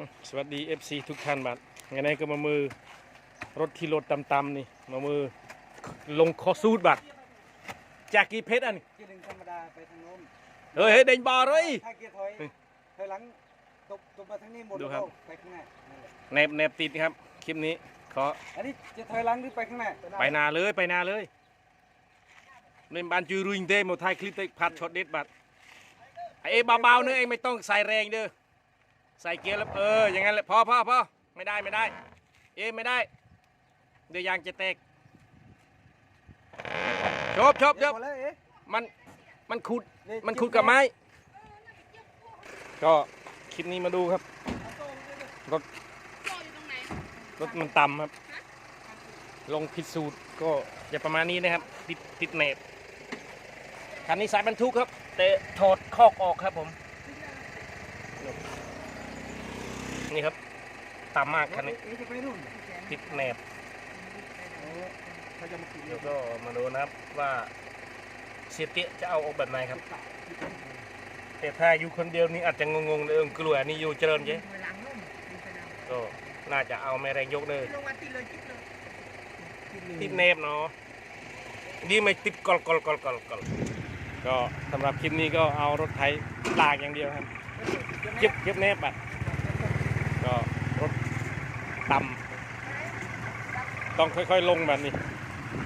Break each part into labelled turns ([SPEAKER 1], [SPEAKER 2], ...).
[SPEAKER 1] อืมสวัสดี FC ทุกท่านบัดไงไหนก็มามือรถที่รถตำๆนี่ มามือลงคอสูดบัดจากกี่เพชรอันนี้
[SPEAKER 2] เกียร์หนึ่งธรรมดาไปทางโน้น
[SPEAKER 1] เฮ้ยเฮ้ยเด้งบอเลย
[SPEAKER 2] ถ้าเกียร์ถอย
[SPEAKER 1] นี่
[SPEAKER 2] ถอยหลังตบตบมาทางนี้หมด
[SPEAKER 1] ดู
[SPEAKER 2] แล้ว
[SPEAKER 1] ครับ
[SPEAKER 2] ก็ไปข้างหน้านั่นแหละ
[SPEAKER 1] แนบแนบติดครับ คลิปนี้ขอ
[SPEAKER 2] อันนี้จะถอยหลังหรือไปข้างหน้า
[SPEAKER 1] ไปนาเลยไปนาเลยเล่นบานจูรุยเต้หมดท้ายคลิปเต้พัดช็อตเด็ดบัดไอ้เอ้เบาๆเนื้อะเองไม่ต้องใส่แรงเด้อ ใส่เกียร์แล้วเอออย่างนั้นแหละพอพอพอไม่ได้ไม่ได้ เอ้ไม่ได้ เดี๋ยวยางจะแตกชบชบช
[SPEAKER 2] เดี๋ยว
[SPEAKER 1] บ
[SPEAKER 2] หมดแล้วเอ๊ะ
[SPEAKER 1] มันมันขุด
[SPEAKER 2] นี่
[SPEAKER 1] มันขุดกับไม้ ก็คลิปนี้มาดูครับรถรถมันต่ำครับ ลงผิดสูตรก็จะประมาณนี้นะครับ ติดติดเนบคันนี้สายบรรทุกครับ แต่ถอดคอกออกครับผม นี่ครับต่ำมากคันนี้
[SPEAKER 2] เอ๊ะจะไปนู่น
[SPEAKER 1] ติดเนบ
[SPEAKER 2] โอ้เดี๋
[SPEAKER 1] ยวก็มาดูนะครับว่าเสียเตี้ยจะเอาออกแบบไหนครับ แต่ถ้าอยู่คนเดียวนี่อาจจะงงๆเลยเออกลัวนี่อยู่เจริญเจ๊
[SPEAKER 3] ถอยหลังนุ่ม
[SPEAKER 1] ก็น่าจะเอาไม่แรงยกเลย
[SPEAKER 3] ลงติ
[SPEAKER 1] ดเนบเนาะดีไม่ติดกอลกอลกอลกอลกอลก็สำหรับคลิปนี้ก็เอารถไถลากอย่างเดียวครับเก็บเก็บเนบอะ ต่ำต้องค่อยๆลงแบบนี้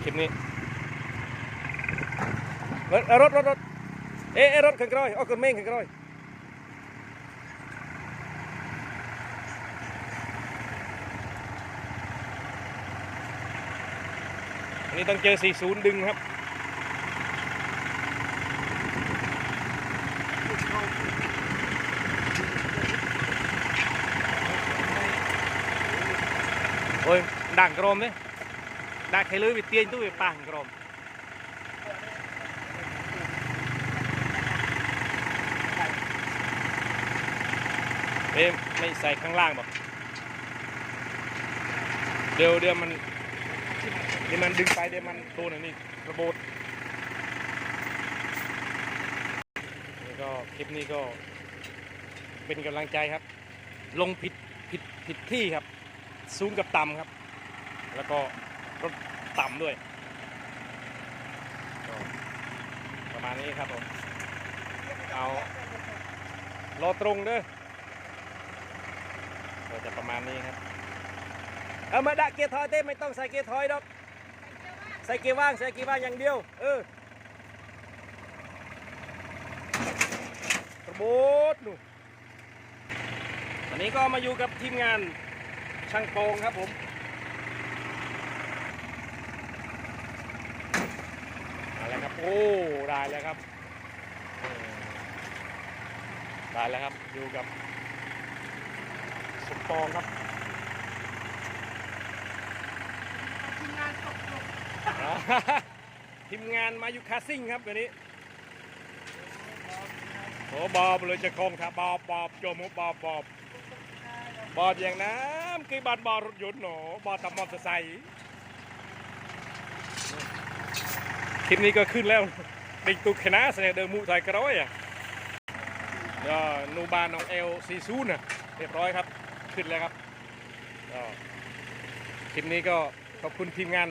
[SPEAKER 1] คลิปนี้รถรถรถเอ๊ะเอ๊ะรถขันกร้อยเอาคนเม่งขันกร้อยอันนี้ต้องเจอ 40 ดึงครับ โอ้ย ด่างกรมเนี่ยด่างใครเลยไปเตียนตู้ไปป่างกรมเอ๊ะไม่ใส่ข้างล่างบอกเดี๋ยวเดี๋ยวมันเดี๋ยวมันดึงไปเดี๋ยวมันโดนอันนี้ระเบิดนี่ก็คลิปนี้ก็เป็นกำลังใจครับ ลงผิดผิดผิดที่ครับ สูงกับต่ำครับ แล้วก็รถต่ำด้วยประมาณนี้ครับผมเอารอตรงเด้อก็จะประมาณนี้ครับเอามาดะเกียร์ถอยเต้ไม่ต้องใส่เกียร์ถอยดอกใส่เกียร์ว่างใส่เกียร์ว่างอย่างเดียวเออระโบดหนูวันนี้ก็มาอยู่กับทีมงานช่างโปงครับผมมา แล้วครับ โอ้ ได้แล้วครับเออได้แล้วครับ อยู่กับสมปองครับ
[SPEAKER 3] ทีมงานตกตก
[SPEAKER 1] ทีมงานมาอยู่คาซิ่งครับวันนี้โอ้บอบเลยจะคงครับบอบบอบโจมบอบบอบบอบอย่างน้ำกี่บาทบอรถยนต์หนอบอตำมอเตอร์ไซค์ คลิปนี้ก็ขึ้นแล้วเด็กตุกขนาเสนอเดิมมูไทยกระร้อยอะก็นูบานน้องเอลซีซูน่ะเรียบร้อยครับ ขึ้นแล้วครับคลิปนี้ก็ขอบคุณทีมงาน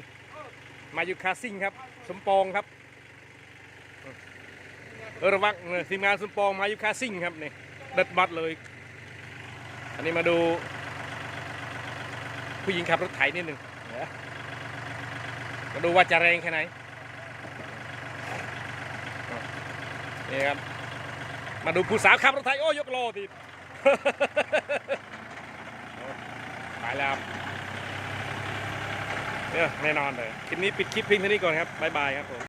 [SPEAKER 1] มาอยู่คาซิ่งครับ สมปองครับเออระวังทีมงานสมปองมาอยู่คาซิ่งครับนี่เด็ดบัดเลย อันนี้มาดู ผู้หญิงขับรถไถนิดหนึ่งเดี๋ยวมาดูว่าจะแรงแค่ไหน นี่ครับ มาดูผู้สาวขับรถไทย โอ้ยกโลทีไปแล้วเนี่ยแน่นอนเลย คลิปนี้ปิดคลิปเพียงเท่านี้ก่อนครับ บ๊ายบายครับผม